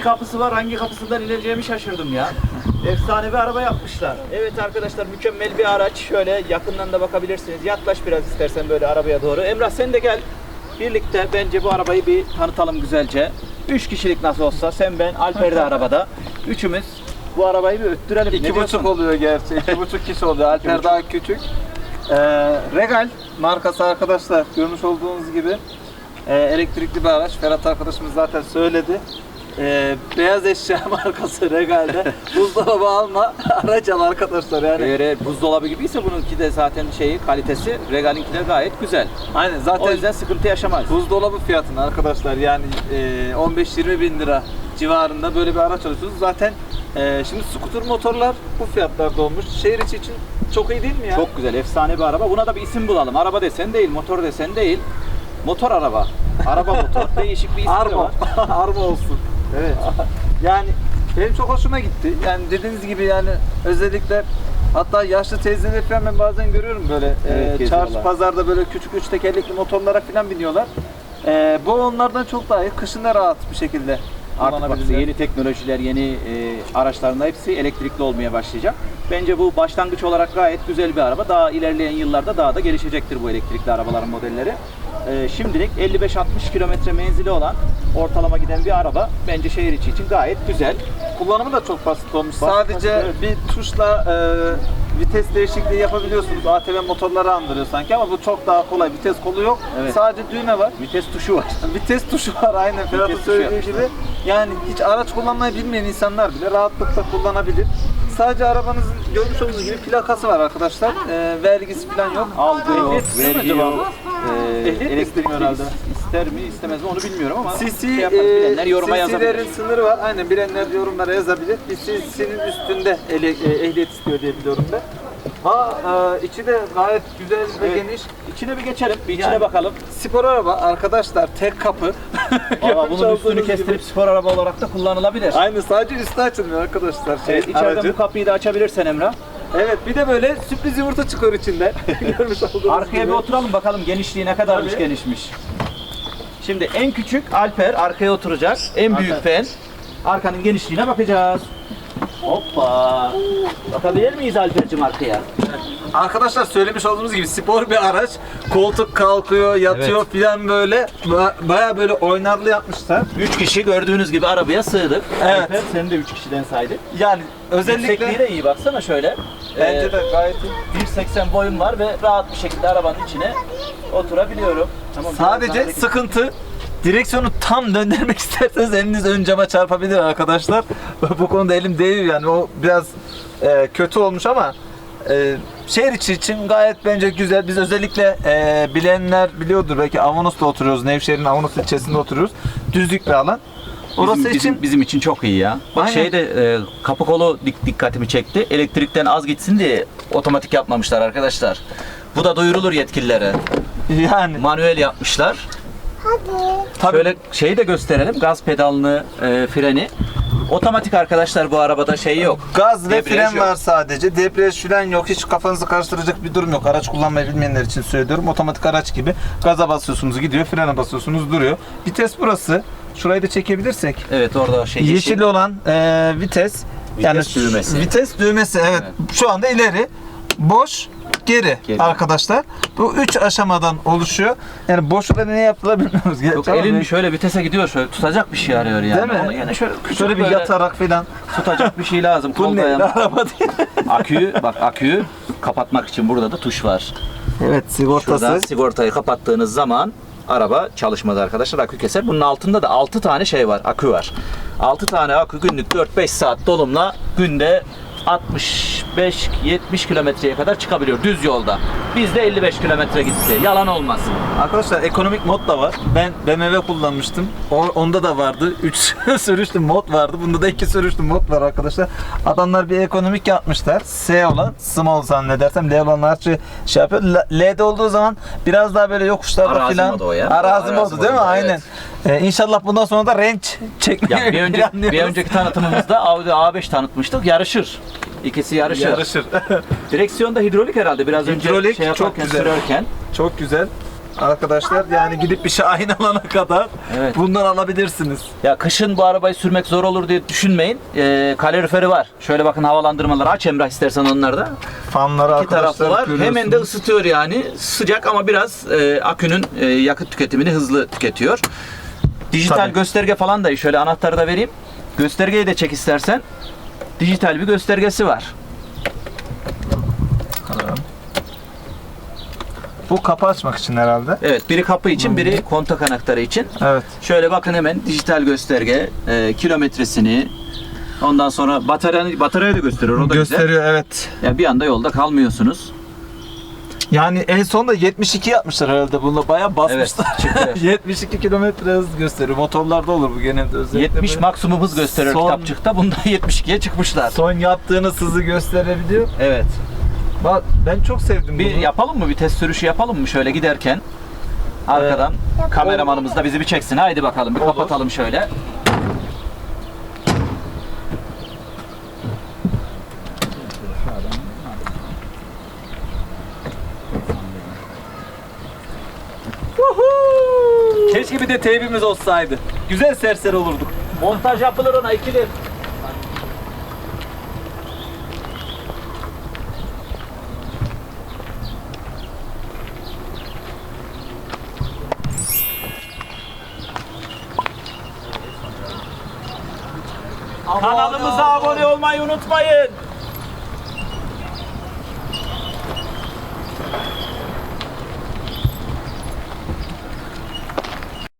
iki kapısı var. Hangi kapısından ineceğimi şaşırdım ya. Efsane bir araba yapmışlar. Evet arkadaşlar mükemmel bir araç. Şöyle yakından da bakabilirsiniz. Yaklaş biraz istersen böyle arabaya doğru. Emrah sen de gel. Birlikte bence bu arabayı bir tanıtalım güzelce. Üç kişilik nasıl olsa sen ben Alper de arabada. Üçümüz bu arabayı bir öttürelim. İki diyorsun? buçuk oluyor gerçi. İki buçuk kişi oluyor. Alper daha küçük. Ee, Regal markası arkadaşlar görmüş olduğunuz gibi e, elektrikli bir araç. Ferhat arkadaşımız zaten söyledi. Ee, beyaz eşya markası Regal'de. Buzdolabı alma araç al arkadaşlar yani. Eğer eğer buzdolabı gibiyse bununki de zaten şeyi kalitesi Regal'inki de gayet güzel. Aynen O zaten yüzden sıkıntı yaşamaz. buzdolabı fiyatına arkadaşlar yani e, 15-20 bin lira civarında böyle bir araç alıyorsunuz. Zaten e, şimdi scooter motorlar bu fiyatlarda olmuş. Şehir içi için çok iyi değil mi ya? Çok güzel, efsane bir araba. Buna da bir isim bulalım. Araba desen değil, motor desen değil. Motor araba. Araba motor. Değişik bir Armo. var. Armo olsun. Evet. Yani benim çok hoşuma gitti. Yani dediğiniz gibi yani özellikle hatta yaşlı teyzeleri falan ben bazen görüyorum böyle Evet, e, çarşı pazarda böyle küçük üç tekerlekli motorlara falan biniyorlar. E, bu onlardan çok daha iyi. Kışın da rahat bir şekilde Artık bak, yeni teknolojiler, yeni e, araçların hepsi elektrikli olmaya başlayacak. Bence bu başlangıç olarak gayet güzel bir araba. Daha ilerleyen yıllarda daha da gelişecektir bu elektrikli arabaların modelleri. E, şimdilik 55-60 kilometre menzili olan ortalama giden bir araba bence şehir içi için gayet güzel. Kullanımı da çok basit olmuş. Basit, Sadece basit, evet. bir tuşla e, vites değişikliği yapabiliyorsunuz. ATV motorları andırıyor sanki ama bu çok daha kolay. Vites kolu yok. Evet. Sadece düğme var. Vites tuşu var. Vites tuşu var aynen Ferhat'ın söylediği gibi. Yani hiç araç kullanmayı bilmeyen insanlar bile rahatlıkla kullanabilir. Sadece arabanızın görmüş olduğunuz gibi plakası var arkadaşlar. E, vergisi falan yok. Algı yok, vergi acaba yok. Mi elektrik herhalde? ister mi istemez mi onu bilmiyorum ama CC, şey yaparız, bilenler yoruma e, yazabilir. CC'lerin sınırı var. Aynen bilenler yorumlara yazabilir. Bir CC'nin üstünde ele, e, ehliyet istiyor diye biliyorum ben. Ha e, içi de gayet güzel ve Evet. geniş. İçine bir geçelim, bir içine Yani- bakalım. Spor araba arkadaşlar tek kapı. Görmüş bunun üstünü olduğunuz kestirip gibi. spor araba olarak da kullanılabilir. Aynen sadece üstü açılmıyor arkadaşlar. Şey, Evet, içeriden aracın. bu kapıyı da açabilirsen Emrah. Evet bir de böyle sürpriz yumurta çıkıyor içinden. Görmüş olduğunuz Arkaya gibi. bir oturalım bakalım genişliği ne kadarmış Tabii. genişmiş. Şimdi en küçük Alper arkaya oturacak. En büyük ben. Arkanın genişliğine bakacağız. Hoppa. Bakabilir miyiz Alper'cim arkaya? Arkadaşlar söylemiş olduğumuz gibi spor bir araç. Koltuk kalkıyor, yatıyor filan böyle. Ba- Baya böyle oynarlı yapmışlar. Üç kişi gördüğünüz gibi arabaya sığdık. Evet. Alper seni de üç kişiden saydık. Yani Yüksekliği özellikle de iyi baksana şöyle. bence Ee, de gayet iyi. 1.80 boyum var ve rahat bir şekilde arabanın içine oturabiliyorum. Tamam, biraz Sadece hareket- sıkıntı direksiyonu tam döndürmek isterseniz eliniz ön cama çarpabilir arkadaşlar. Bu konuda elim değiyor yani o biraz e, kötü olmuş ama e, şehir içi için gayet bence güzel. Biz özellikle e, bilenler biliyordur belki Avanos'ta oturuyoruz. Nevşehir'in Avanos ilçesinde oturuyoruz. Düzlük bir alan. Orası bizim, için bizim, bizim için çok iyi ya. Bak Aynen. şeyde e, kapı kolu dik, dikkatimi çekti. Elektrikten az gitsin diye otomatik yapmamışlar arkadaşlar. Bu da duyurulur yetkililere. yani Manuel yapmışlar. Tabii Şöyle şeyi de gösterelim. Gaz pedalını, e, freni. Otomatik arkadaşlar bu arabada şey yok. Gaz ve Debriyaj fren yok. var sadece. Debriyaj fren yok. Hiç kafanızı karıştıracak bir durum yok. Araç kullanmayı bilmeyenler için söylüyorum. Otomatik araç gibi. Gaza basıyorsunuz gidiyor. Frene basıyorsunuz duruyor. Vites burası. Şurayı da çekebilirsek. Evet orada şey Yeşil olan e, vites. Vites düğmesi. Vites düğmesi evet. Şu anda ileri. Boş. Geri, Geri. arkadaşlar. Bu üç aşamadan oluşuyor. Yani boşluğa ne yaptılar bilmiyoruz. Yok elin bir- şöyle vitese gidiyor şöyle tutacak bir şey arıyor yani. Değil mi? Onu yani şöyle küçük şöyle bir böyle yatarak falan. tutacak bir şey lazım. Bu Kol ne? Araba değil. Aküyü bak aküyü kapatmak için burada da tuş var. Evet sigortası. Şuradan sigortayı kapattığınız zaman araba çalışmaz arkadaşlar. Akü keser. Bunun altında da 6 tane şey var. Akü var. 6 tane akü günlük 4-5 saat dolumla günde 65-70 kilometreye kadar çıkabiliyor düz yolda. Bizde 55 kilometre gitti. Yalan olmasın. Arkadaşlar ekonomik mod da var. Ben BMW kullanmıştım. O, onda da vardı. 3 sürüşlü mod vardı. Bunda da 2 sürüşlü mod var arkadaşlar. Adamlar bir ekonomik yapmışlar. S olan small zannedersem. L olan arçı şey yapıyor. L'de olduğu zaman biraz daha böyle yokuşlarda Arazi falan. modu o ya. Arazi, Arazi modu değil mi? modu, Aynen. Ee, inşallah bundan sonra da range çekmeyi Ya bir, önce, bir önceki tanıtımımızda Audi A5 tanıtmıştık. Yarışır. İkisi yarışır. Yarışır. Direksiyonda hidrolik herhalde biraz Hidrolik, önce şey çok güzel. sürerken. Çok güzel. arkadaşlar. Yani gidip bir Şahin alana kadar Evet. bundan alabilirsiniz. Ya kışın bu arabayı sürmek zor olur diye düşünmeyin. Ee, kaloriferi var. Şöyle bakın havalandırmaları aç Emrah istersen onlarda. Fanları İki taraflı var. Hemen de ısıtıyor yani. Sıcak ama biraz e, akünün e, yakıt tüketimini hızlı tüketiyor. Dijital Tabii. gösterge falan da şöyle anahtarı da vereyim. Göstergeyi de çek istersen. Dijital bir göstergesi var. Bakalım. Bu kapı açmak için herhalde. Evet, biri kapı için, biri kontak anahtarı için. Evet. Şöyle bakın hemen dijital gösterge, e, kilometresini, ondan sonra batarya batarya da gösteriyor. O da güzel. Gösteriyor evet. Yani bir anda yolda kalmıyorsunuz. Yani en son da 72 yapmışlar herhalde. Bununla bayağı basmışlar. çıktı. 72 kilometre hız gösteriyor. Motorlarda olur bu genelde özellikle. 70 böyle. maksimum hız gösteriyor Son- kitapçıkta. Bunda 72'ye çıkmışlar. Son yaptığınız hızı gösterebiliyor. Evet. Bak ben çok sevdim Bir bunu. yapalım mı? Bir test sürüşü yapalım mı şöyle giderken? Arkadan kameramanımız da bizi bir çeksin. Haydi bakalım bir Olur. kapatalım şöyle. Keşke bir de teybimiz olsaydı. Güzel serseri olurduk. Montaj yapılır ona ikili. Kanalımıza abone olmayı unutmayın.